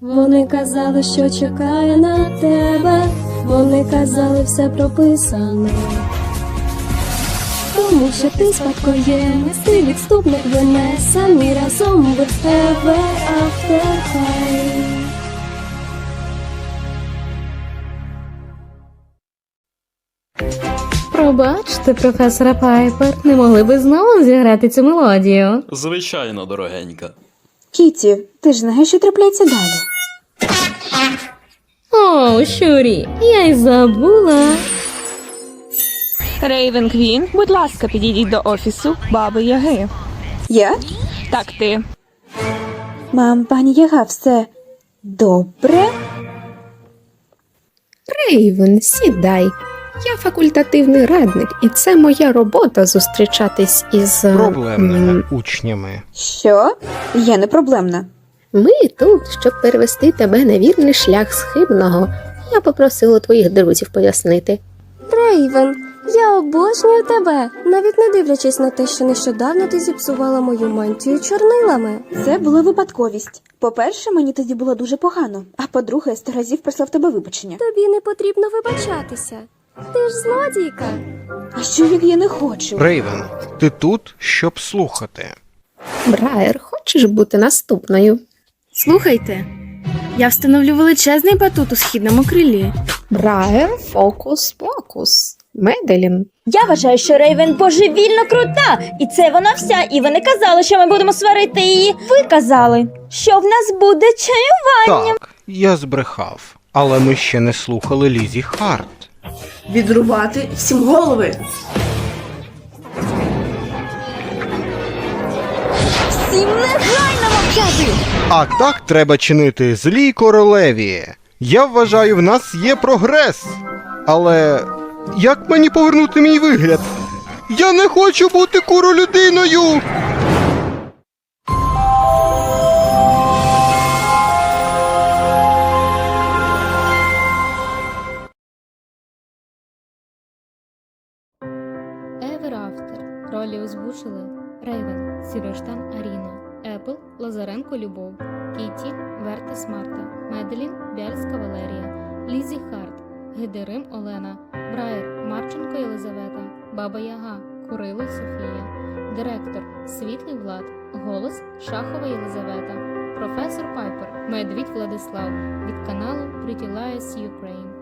Вони казали, що чекає на тебе. Вони казали, все прописано. Тому що ти спадкоємець, ти відступник вине, самі разом без тебе авторхай. Пробачте, професора Пайпер, не могли би знову зіграти цю мелодію. Звичайно, дорогенька. Кіті, ти ж знаєш, що трапляється далі. О, Щурі, я й забула. Рейвен Квін, будь ласка, підійдіть до офісу баби Яги. Я? Так, ти. Мам, пані Яга, все добре? Рейвен, сідай. Я факультативний радник, і це моя робота зустрічатись із е, проблемними м, учнями. Що? Я не проблемна. Ми тут, щоб перевести тебе на вірний шлях схибного. Я попросила твоїх друзів пояснити. Рейвен, я обожнюю тебе, навіть не дивлячись на те, що нещодавно ти зіпсувала мою мантію чорнилами. Це була випадковість. По-перше, мені тоді було дуже погано, а по-друге, я сто разів просила в тебе вибачення. Тобі не потрібно вибачатися. Ти ж злодійка. А що як я не хочу? Рейвен, ти тут, щоб слухати. Брайер, хочеш бути наступною? Слухайте, я встановлю величезний батут у східному крилі. Брайер, фокус, покус. Меделін. Я вважаю, що Рейвен божевільно крута, і це вона вся. І вони казали, що ми будемо сварити її. Ви казали, що в нас буде чаю. Так, я збрехав. Але ми ще не слухали Лізі Харт. Відрубати всім голови. Всім негайно мовчати! А так треба чинити злій королеві. Я вважаю, в нас є прогрес. Але як мені повернути мій вигляд? Я не хочу бути куролюдиною! Ever After. Ролі озвучили Рейвен, Сіроштан Аріна, Епл, Лазаренко Любов, Кіті, Вертес Марта, Меделін, Бяльська Валерія, Лізі Харт, Гедерим Олена, Брайер, Марченко Єлизавета, Баба Яга, Курило Софія, Директор Світлий Влад, Голос Шахова Єлизавета, Професор Пайпер, Медвідь Владислав від каналу Pretty Lies Ukraine.